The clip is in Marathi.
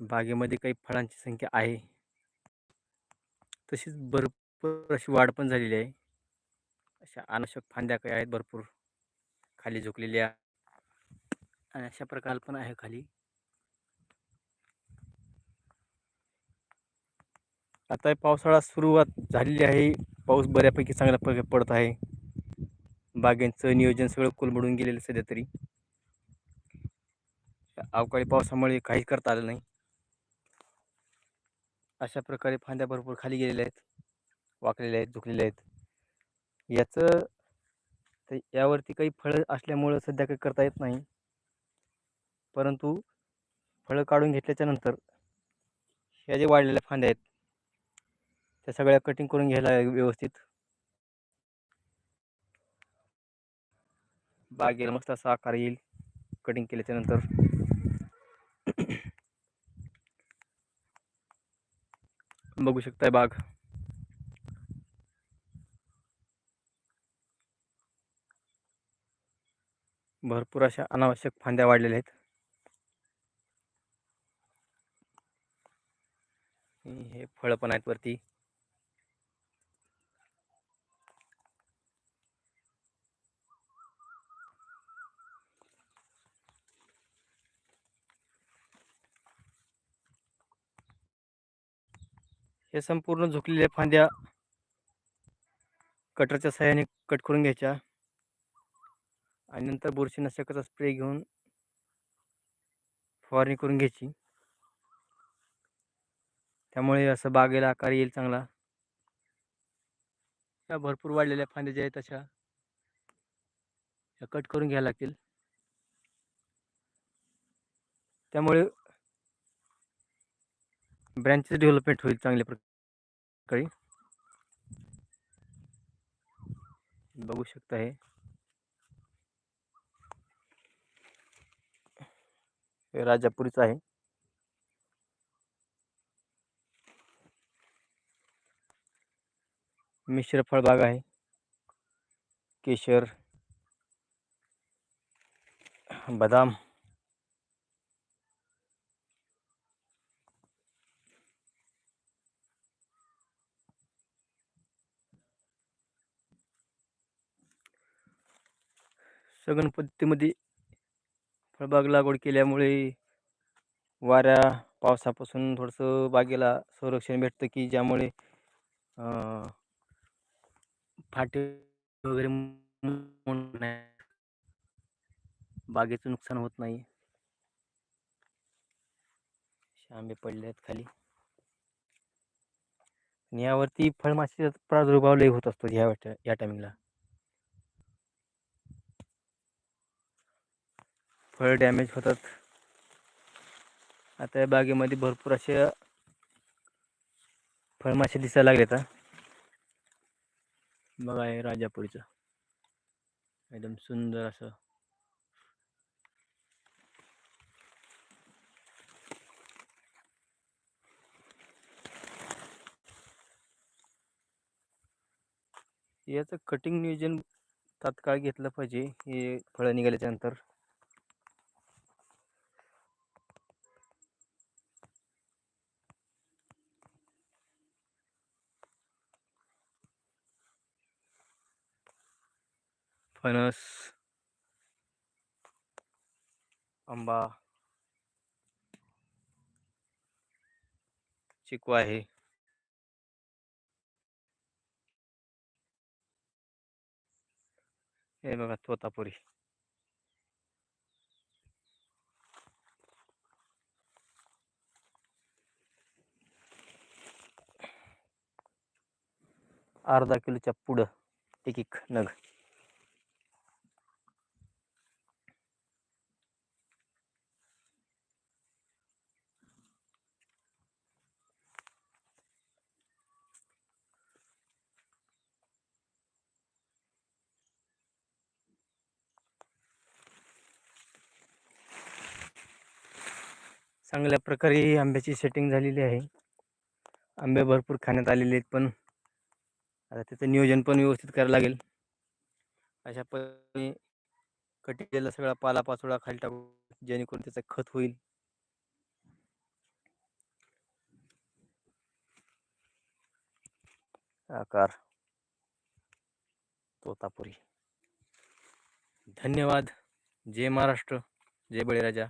बागेमध्ये काही फळांची संख्या आहे. तशीच भरपूर अशी वाढ पण झालेली आहे. अशा अनावश्यक फांद्या काही आहेत भरपूर. खाली झुकलेल्या आणि अशा प्रकार पण आहे खाली. आता पावसाळा सुरुवात झालेली आहे. पाऊस बऱ्यापैकी चांगल्या प्रकारे पडत आहे. बागेंचं नियोजन सगळं कोलमडून गेलेलं सध्या तरी. अवकाळी पावसामुळे काहीच करता आलं नाही. अशा प्रकारे फांद्या भरपूर खाली गेलेल्या आहेत वाकलेल्या आहेत झुकलेल्या आहेत. याचं तर यावरती काही फळं असल्यामुळं सध्या काही करता येत नाही. परंतु फळं काढून घेतल्याच्या नंतर ह्या जे वाढलेल्या फांद्या आहेत त्या सगळ्या कटिंग करून घ्यायला व्यवस्थित. बागेला मस्त असा आकार येईल कटिंग केल्याच्यानंतर. बघू शकताय बाग भरपूर अशा अनावश्यक फांद्या वाढलेल्या आहेत. हे फळं पण आहेत वरती. हे संपूर्ण झुकलेल्या फांद्या कटरच्या सहाय्याने कट करून घ्यायच्या. आणि नंतर बुरशीनाशकाचा स्प्रे घेऊन फवारणी करून घ्यायची. त्यामुळे असं बागेला आकार येईल चांगला. त्या भरपूर वाढलेल्या फांद्या ज्या आहेत तशा ह्या कट करून घ्यायला लागतील. त्यामुळे ब्रँचेस डेव्हलपमेंट होईल चांगल्या प्रकारे. बघू शकता हे. हे राजापुरीचं आहे. मिश्र फळबाग आहे. केशर. बदाम. सघन पद्धतीमध्ये फळबाग लागवड केल्यामुळे वाऱ्या पावसापासून थोडंसं बागेला संरक्षण भेटतं की ज्यामुळे फाटे वगैरे बागेचं नुकसान होत नाही. आंबे पडले आहेत खाली. आणि यावरती फळमाशीचा प्रादुर्भाव लय होत असतो ह्या या टायमिंगला फळ डॅमेज होतात. आता या बागेमध्ये भरपूर असे फळमासे दिसायला लागले आता बघा आहे राजापुरीचं. एकदम सुंदर असं. याचं कटिंग नियोजन तात्काळ घेतलं पाहिजे हे फळं निघाल्याच्या नंतर फणस आंबा चिकू आहे हे बघा तोतापुरी अर्धा किलोच्या पुढं. एक एक नग. चांगल्या प्रकारे आंब्याची सेटिंग झालेली आहे. आंबे भरपूर खाण्यात आलेले आहेत पण आता त्याचं नियोजन पण व्यवस्थित करावं लागेल. अशा पद्धतीने कटिलेला सगळा पालापाचोळा खाली टाकू जेणेकरून त्याचं खत होईल. आकार तोतापुरी. धन्यवाद. जय महाराष्ट्र. जय बळीराजा.